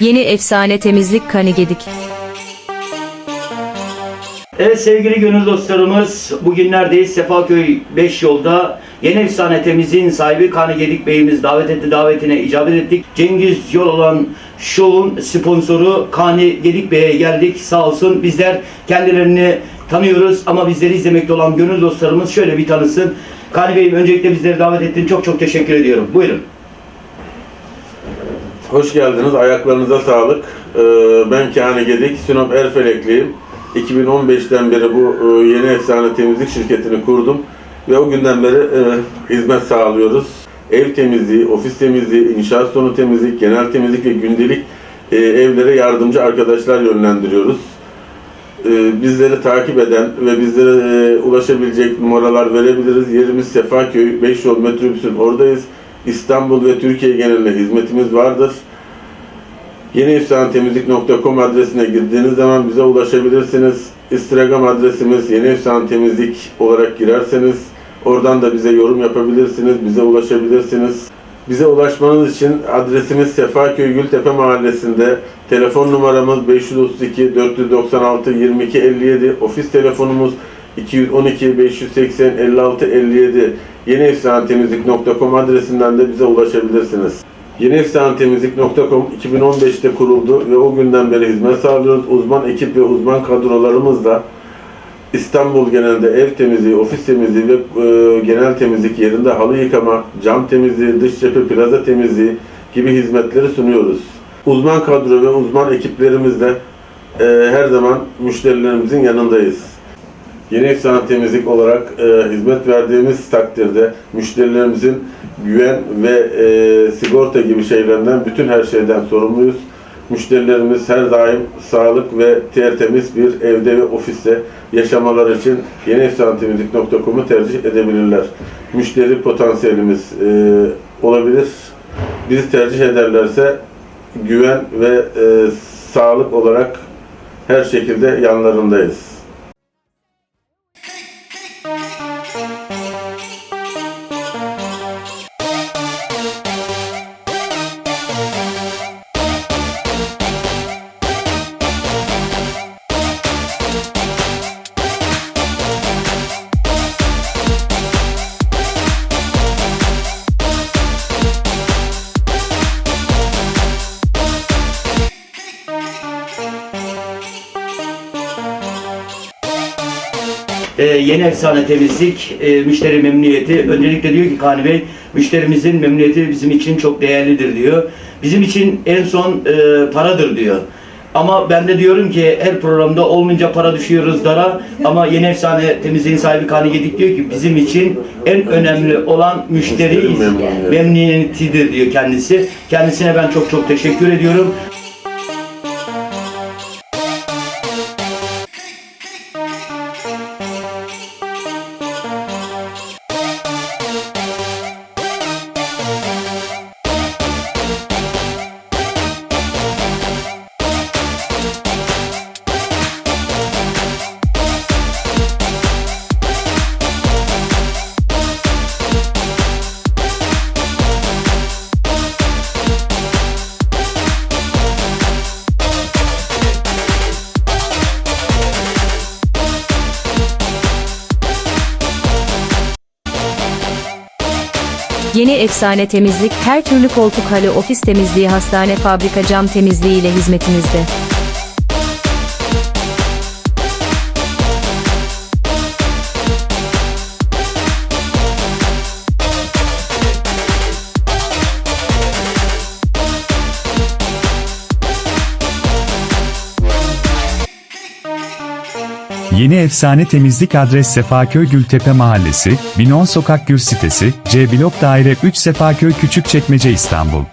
Yeni efsane temizlik Kanigedik. Evet sevgili gönül dostlarımız bugün neredeyiz? Sefaköy 5 yolda yeni efsane temizliğin sahibi Kanı Gedik Bey'imiz davet etti davetine icabet ettik. Cengiz Yol olan şovun sponsoru Kani Gedik Bey'e geldik sağ olsun. Bizler kendilerini tanıyoruz ama bizleri izlemekte olan gönül dostlarımız şöyle bir tanısın. Kani Bey'im öncelikle bizleri davet ettiğin çok çok teşekkür ediyorum. Buyurun. Hoş geldiniz. Ayaklarınıza sağlık. Ee, Ben Kani Gedik, Sinop Erfelekliyim. 2015'ten beri bu e, yeni efsane temizlik şirketini kurdum. Ve o günden beri e, hizmet sağlıyoruz. Ev temizliği, ofis temizliği, inşaat sonu temizlik, genel temizlik ve gündelik e, evlere yardımcı arkadaşlar yönlendiriyoruz. Bizleri takip eden ve bizlere ulaşabilecek numaralar verebiliriz. Yerimiz Sefaköy, 5 yol metrobüsün oradayız. İstanbul ve Türkiye genelinde hizmetimiz vardır. Yeniefsanetemizlik.com adresine girdiğiniz zaman bize ulaşabilirsiniz. Instagram adresimiz Yeni Efsane Temizlik olarak girerseniz oradan da bize yorum yapabilirsiniz, bize ulaşabilirsiniz. Bize ulaşmanız için adresimiz Sefaköy Gültepe Mahallesi'nde. Telefon numaramız 532 496 22 57. Ofis telefonumuz 212 580 56 57. Yeniefsanetemizlik.com adresinden de bize ulaşabilirsiniz. Yeniefsanetemizlik.com 2015'te kuruldu ve o günden beri hizmet sağlıyoruz. Uzman ekip ve uzman kadrolarımızla İstanbul genelinde ev temizliği, ofis temizliği ve e, genel temizlik yerinde halı yıkama, cam temizliği, dış cephe, plaza temizliği gibi hizmetleri sunuyoruz. Uzman kadro ve uzman ekiplerimizle e, her zaman müşterilerimizin yanındayız. Yeni efsane temizlik olarak e, hizmet verdiğimiz takdirde müşterilerimizin güven ve e, sigorta gibi şeylerden bütün her şeyden sorumluyuz. Müşterilerimiz her daim sağlık ve tertemiz bir evde ve ofiste yaşamalar için yeniefsanetemizlik.com'u tercih edebilirler. Müşteri potansiyelimiz e, olabilir. Bizi tercih ederlerse güven ve e, sağlık olarak her şekilde yanlarındayız. Ee, yeni efsane temizlik, e, müşteri memnuniyeti. Öncelikle diyor ki Kani Bey, müşterimizin memnuniyeti bizim için çok değerlidir diyor. Bizim için en son e, paradır diyor. Ama ben de diyorum ki her programda olmayınca para düşüyoruz dara ama yeni efsane temizliğin sahibi Kani Gedik diyor ki bizim için en önemli olan müşteri Müşteri memnuniyeti. memnuniyetidir diyor kendisi. Kendisine ben çok çok teşekkür ediyorum. Yeni efsane temizlik her türlü koltuk halı ofis temizliği hastane fabrika cam temizliği ile hizmetinizde. Yeni efsane temizlik adres Sefaköy Gültepe Mahallesi, Binon Sokak Gür sitesi, C Blok Daire 3 Sefaköy Küçükçekmece İstanbul.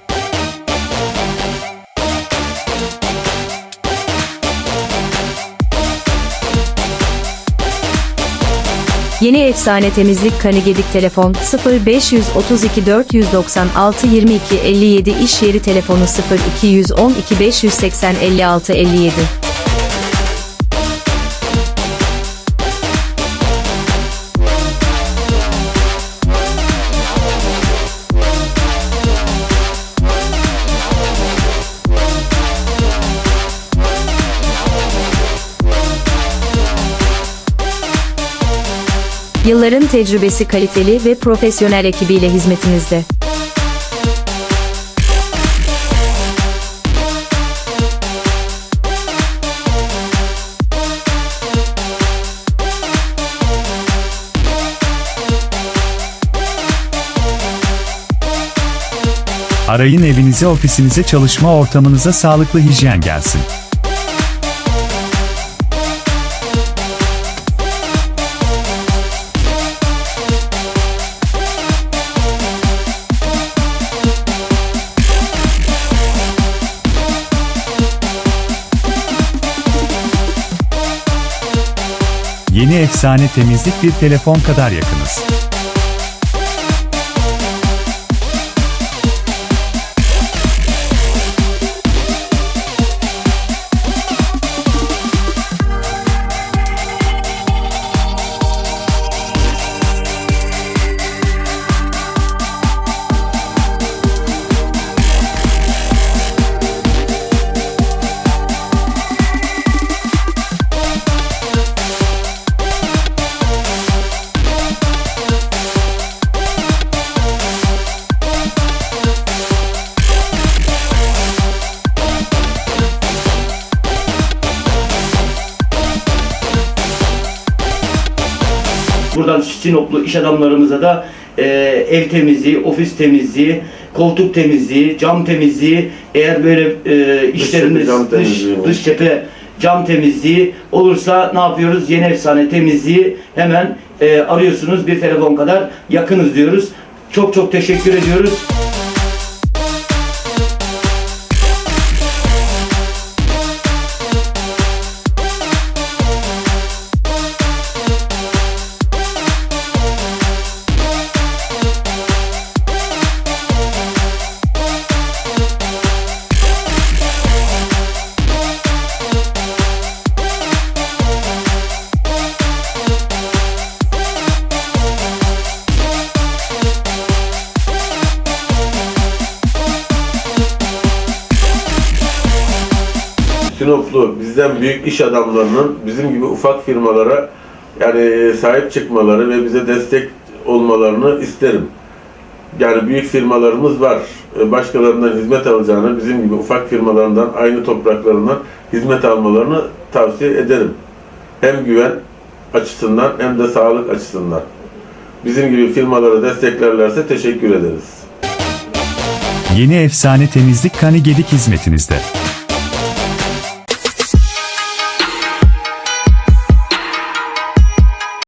Yeni efsane temizlik Kanigedik telefon 0532 496 22 57 iş yeri telefonu 0212 580 56 57. Yılların tecrübesi kaliteli ve profesyonel ekibiyle hizmetinizde. Arayın evinize ofisinize çalışma ortamınıza sağlıklı hijyen gelsin. Yeni efsane temizlik bir telefon kadar yakınız. Buradan Sinoplu iş adamlarımıza da e, ev temizliği, ofis temizliği, koltuk temizliği, cam temizliği, eğer böyle e, işleriniz cam dış, temizliği dış cephe cam temizliği olursa ne yapıyoruz? Yeni efsane temizliği hemen e, arıyorsunuz. Bir telefon kadar yakınız diyoruz. Çok çok teşekkür ediyoruz. Sinoplu bizden büyük iş adamlarının bizim gibi ufak firmalara yani sahip çıkmaları ve bize destek olmalarını isterim. Yani büyük firmalarımız var. E, Başkalarından hizmet alacağını bizim gibi ufak firmalarından aynı topraklarından hizmet almalarını tavsiye ederim. Hem güven açısından hem de sağlık açısından. Bizim gibi firmaları desteklerlerse teşekkür ederiz. Yeni efsane temizlik Kani Gedik hizmetinizde.